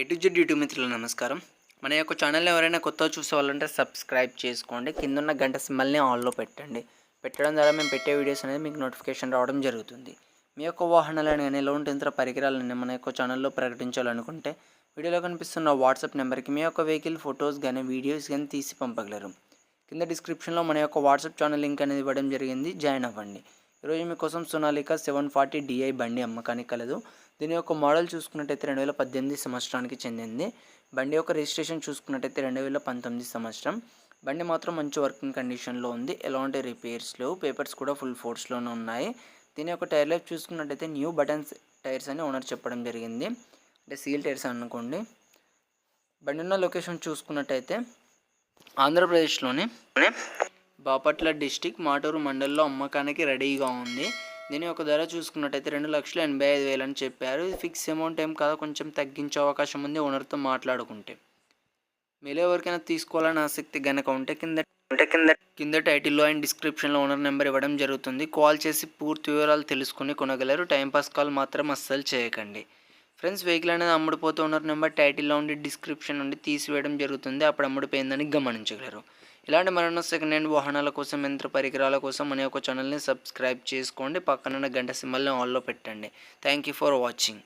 ఎటు Z YouTube మిత్రులు నమస్కారం. మన యొక్క ఛానల్ ఎవరైనా కొత్తగా చూసేవాళ్ళంటే సబ్స్క్రైబ్ చేసుకోండి. కింద ఉన్న గంట సింబల్ని ఆన్లో పెట్టండి. పెట్టడం ద్వారా మేము పెట్టే వీడియోస్ అనేది మీకు నోటిఫికేషన్ రావడం జరుగుతుంది. మీ యొక్క వాహనాలను కానీ లోన్ యంత్ర పరికరాలను మన యొక్క ఛానల్లో ప్రకటించాలనుకుంటే వీడియోలో కనిపిస్తున్న వాట్సాప్ నెంబర్కి మీ యొక్క వెహికల్ ఫొటోస్ కానీ వీడియోస్ కానీ తీసి పంపగలరు. కింద డిస్క్రిప్షన్లో మన యొక్క వాట్సాప్ ఛానల్ లింక్ అనేది ఇవ్వడం జరిగింది. జాయిన్ అవ్వండి. ఈరోజు మీకోసం సోనాలిక సెవెన్ ఫార్టీ డిఐ బండి అమ్మకానికి కలదు. దీని యొక్క మోడల్ చూసుకున్నట్టయితే రెండు వేల పద్దెనిమిది సంవత్సరానికి చెందింది. బండి యొక్క రిజిస్ట్రేషన్ చూసుకున్నట్టయితే రెండు వేల పంతొమ్మిది సంవత్సరం. బండి మాత్రం మంచి వర్కింగ్ కండిషన్లో ఉంది. ఎలాంటి రిపేర్స్ లేవు. పేపర్స్ కూడా ఫుల్ ఫోర్స్లోనే ఉన్నాయి. దీని యొక్క టైర్ లైఫ్ చూసుకున్నట్టయితే న్యూ బటన్స్ టైర్స్ అని ఓనర్ చెప్పడం జరిగింది. అంటే సీల్ టైర్స్ అనుకోండి. బండి ఉన్న లొకేషన్ చూసుకున్నట్టయితే ఆంధ్రప్రదేశ్లోని. బాపట్ల డిస్టిక్ మాటూరు మండల్లో అమ్మకానికి రెడీగా ఉంది. దీని యొక్క ధర చూసుకున్నట్టయితే రెండు లక్షల ఎనభై ఐదు వేలు అని చెప్పారు. ఫిక్స్ అమౌంట్ ఏం కాదు కొంచెం తగ్గించే అవకాశం ఉంది ఓనర్తో మాట్లాడుకుంటే. మీలో ఎవరికైనా తీసుకోవాలని ఆసక్తి కనుక ఉంటే కింద అంటే కింద కింద టైటిల్లో అండ్ డిస్క్రిప్షన్లో ఓనర్ నెంబర్ ఇవ్వడం జరుగుతుంది. కాల్ చేసి పూర్తి వివరాలు తెలుసుకుని కొనగలరు. టైంపాస్ కాల్ మాత్రం అస్సలు చేయకండి. ఫ్రెండ్స్ వెహికల్ అనేది అమ్ముడుపోతూ ఉన్నారు నెంబర్ టైటిల్లో ఉండి డిస్క్రిప్షన్ నుండి తీసివేయడం జరుగుతుంది. అప్పుడు అమ్ముడిపోయిందని గమనించగలరు. ఇలాంటి మరెన్నో సెకండ్ హ్యాండ్ వాహనాల కోసం యంత్ర పరికరాల కోసం మన యొక్క ఛానల్ని సబ్స్క్రైబ్ చేసుకోండి. పక్కనున్న గంట సింబల్ని ఆన్లో పెట్టండి. Thank you for watching